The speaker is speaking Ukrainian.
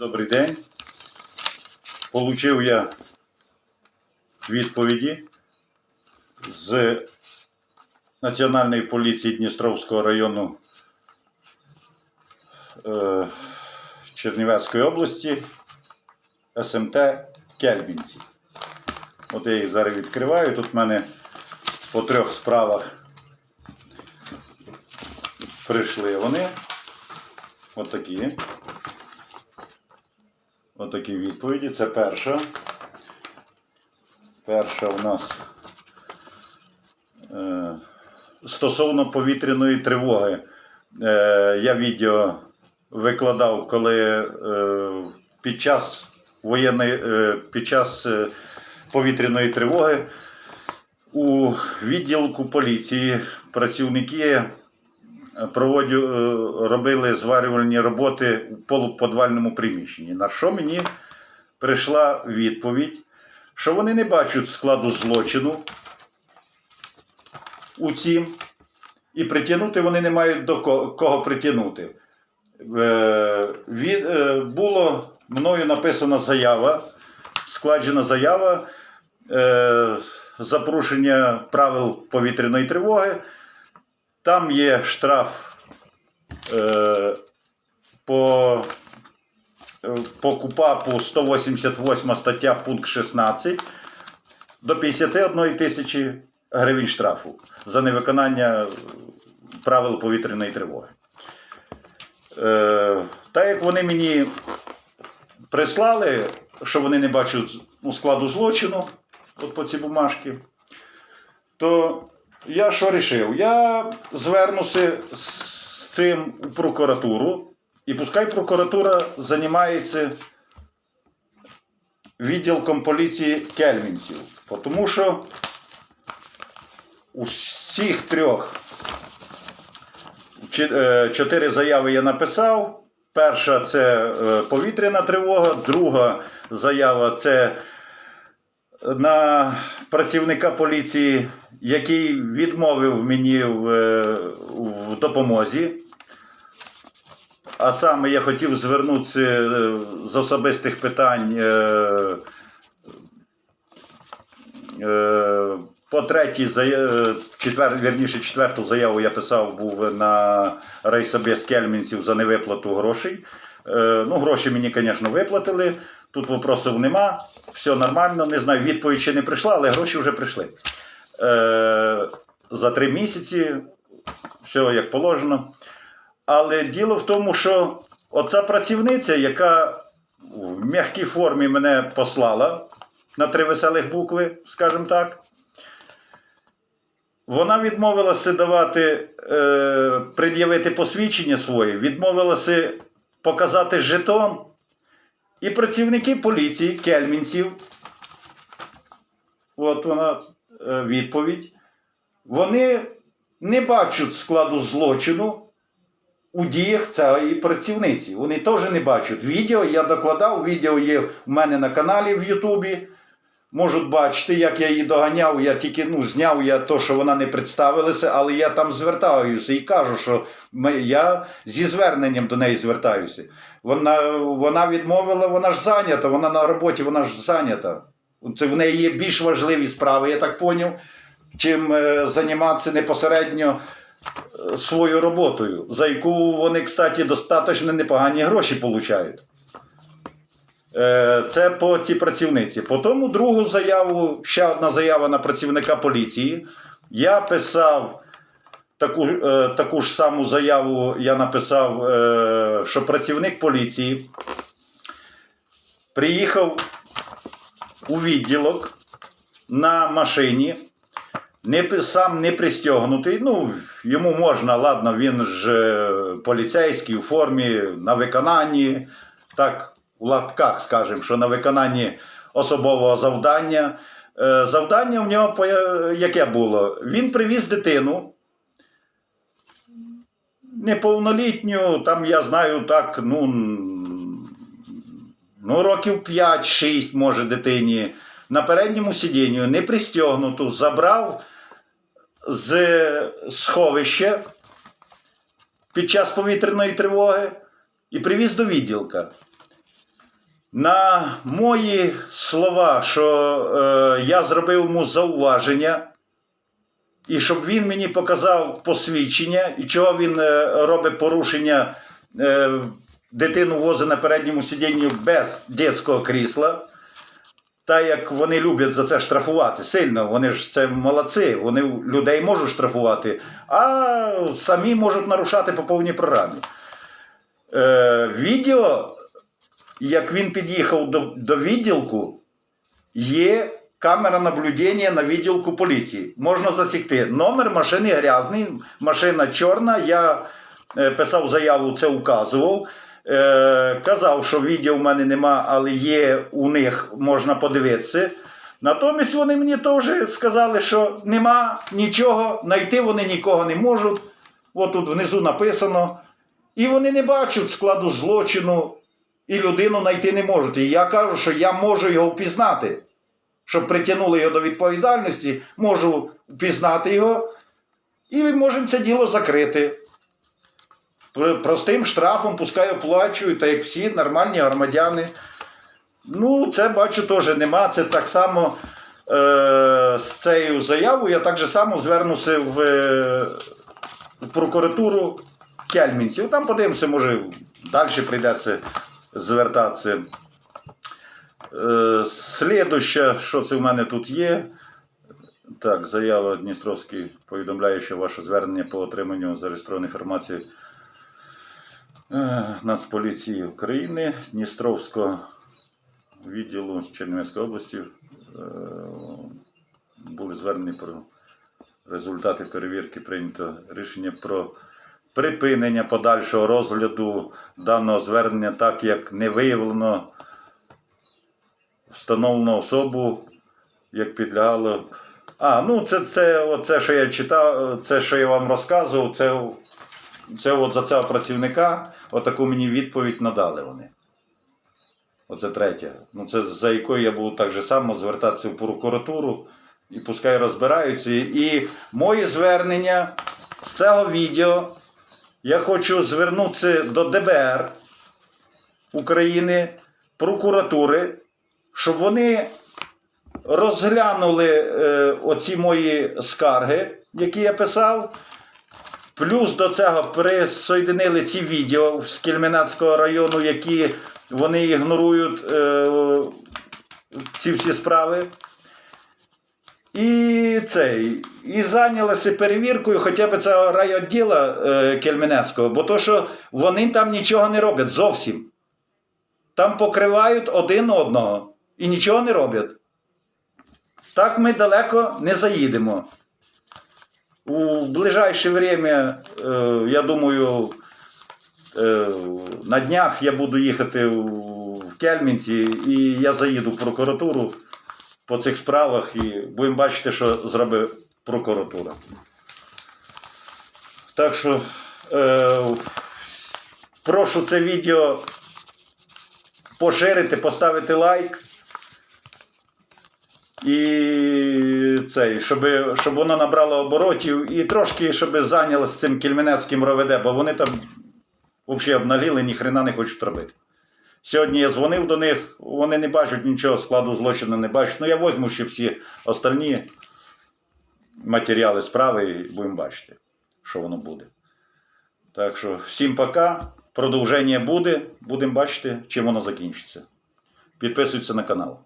Добрий день. Получив я відповіді з Національної поліції Дністровського району е, Чернівецької області СМТ Кельбінці. От я їх зараз відкриваю. Тут в мене по трьох справах прийшли вони. Отакі. Отакі відповіді. Це перша. Перша у нас е, стосовно повітряної тривоги. Е, я відео викладав, коли е, під час воєнної, е, під час е, повітряної тривоги у відділку поліції працівники проводю, е, робили зварювальні роботи у полуподвальному приміщенні. На що мені прийшла відповідь, що вони не бачать складу злочину у цім, і притягнути вони не мають до кого притягнути. Е, е, було мною написана заява, складена заява за порушення правил повітряної тривоги. Там є штраф е, по, по КУПАПу 188 стаття пункт 16 до 51 тисячі гривень штрафу за невиконання правил повітряної тривоги. Е, так як вони мені прислали, що вони не бачать ну, складу злочину от по цій бумажці, то я що рішив? Я звернуся з цим у прокуратуру, і пускай прокуратура займається відділком поліції кельмінців. Тому що у всіх трьох е, чотири заяви я написав. Перша це е, повітряна тривога, друга заява це на працівника поліції, який відмовив мені в, е, в допомозі. А саме я хотів звернутися е, з особистих питань. е, е, По третій е, четвер, вірніше, четверту заяву я писав був на райсобєз Кельмінців за невиплату грошей. Е, Ну, гроші мені, звісно, виплатили. Тут вопросів нема, все нормально. Не знаю, відповідь ще не прийшла, але гроші вже прийшли. Е, за три місяці, все як положено. Але діло в тому, що оця працівниця, яка в м'якій формі мене послала на три веселих букви, скажімо так, вона відмовилася давати, е, пред'явити посвідчення своє, відмовилася показати жетон. І працівники поліції, кельмінців, от вона е, відповідь. Вони не бачать складу злочину у діях цієї працівниці. Вони теж не бачать. Відео я докладав, відео є в мене на каналі в Ютубі. Можуть бачити, як я її доганяв. Я тільки ну, зняв я то, що вона не представилася, але я там звертаюся і кажу, що ми, я зі зверненням до неї звертаюся. Вона, вона відмовила, вона ж зайнята, вона на роботі, вона ж зайнята. Це в неї є більш важливі справи, я так поняв, чим е, займатися непосередньо е, своєю роботою, за яку вони, кстати, достатньо непогані гроші получають. Е, Це по цій працівниці. Потім другу заяву, ще одна заява на працівника поліції. Я писав таку, е, таку ж саму заяву, я написав, е, що працівник поліції приїхав у відділок на машині, не, сам не пристягнутий. Ну, йому можна, ладно, він ж поліцейський у формі на виконанні, так, у лапках, скажемо, що на виконанні особового завдання. Е, Завдання в нього яке було? Він привіз дитину. Неповнолітню, там я знаю так, ну, ну років 5-6, може, дитині. На передньому сидінню не пристягнуту, забрав з сховища під час повітряної тривоги і привіз до відділка. На мої слова, що е, я зробив йому зауваження, і щоб він мені показав посвідчення, і чого він е, робить порушення, е, дитину возить на передньому сидінні без дитячого крісла. Та як вони люблять за це штрафувати сильно, вони ж це молодці, вони людей можуть штрафувати, а самі можуть нарушати по повній програмі. Е, відео, як він під'їхав до, до відділку, є камера наблюдення на відділку поліції. Можна засікти. Номер машини грязний, машина чорна. Я е, писав заяву, це указував. Е, казав, що відео в мене нема, але є у них, можна подивитися. Натомість вони мені теж сказали, що нема нічого, знайти вони нікого не можуть. От тут внизу написано. І вони не бачать складу злочину, і людину знайти не можуть. І я кажу, що я можу його впізнати. Щоб притягнули його до відповідальності, можу впізнати його, і ми можемо це діло закрити. Простим штрафом, пускай оплачують, так як всі нормальні громадяни. Ну, це бачу теж нема. Це так само е, з цією заявою. Я так же само звернуся в, е, в прокуратуру Кельмінців. Там подивимося, може, далі прийдеться звертатися. Е, слідуще, що це в мене тут є. Так, заява Дністровський повідомляє, що ваше звернення по отриманню зареєстрованої інформації е, Нацполіції України Дністровського відділу Чернівецької області е, були звернені про результати перевірки прийнято рішення про припинення подальшого розгляду даного звернення, так як не виявлено встановлену особу, як підлягало. А, ну це, це оце, що я читав, це, що я вам розказував, це, це от за цього працівника, отаку мені відповідь надали вони. Оце третє. Ну, це за якою я буду так же само звертатися в прокуратуру і пускай розбираються. І мої звернення з цього відео я хочу звернутися до ДБР України, прокуратури, щоб вони розглянули е, оці мої скарги, які я писав. Плюс до цього присоєдинили ці відео з Кельменецького району, які вони ігнорують е, ці всі справи. І цей, і зайнялися перевіркою хоча б цього райвідділа е, Кельменецького, бо то, що вони там нічого не роблять зовсім. Там покривають один одного і нічого не роблять. Так ми далеко не заїдемо. У ближайше время, е, я думаю, е, на днях я буду їхати в Кельмінці і я заїду в прокуратуру по цих справах і будемо бачити, що зробить прокуратура. Так що е, прошу це відео поширити, поставити лайк. І цей, щоб, щоб воно набрало оборотів і трошки, щоб зайнялося цим кельменецьким РОВД, бо вони там взагалі обналіли, ні хрена не хочуть робити. Сьогодні я дзвонив до них, вони не бачать нічого, складу злочину не бачать. Ну я візьму ще всі остальні матеріали справи і будемо бачити, що воно буде. Так що всім пока. Продовження буде. Будемо бачити, чим воно закінчиться. Підписуйтесь на канал.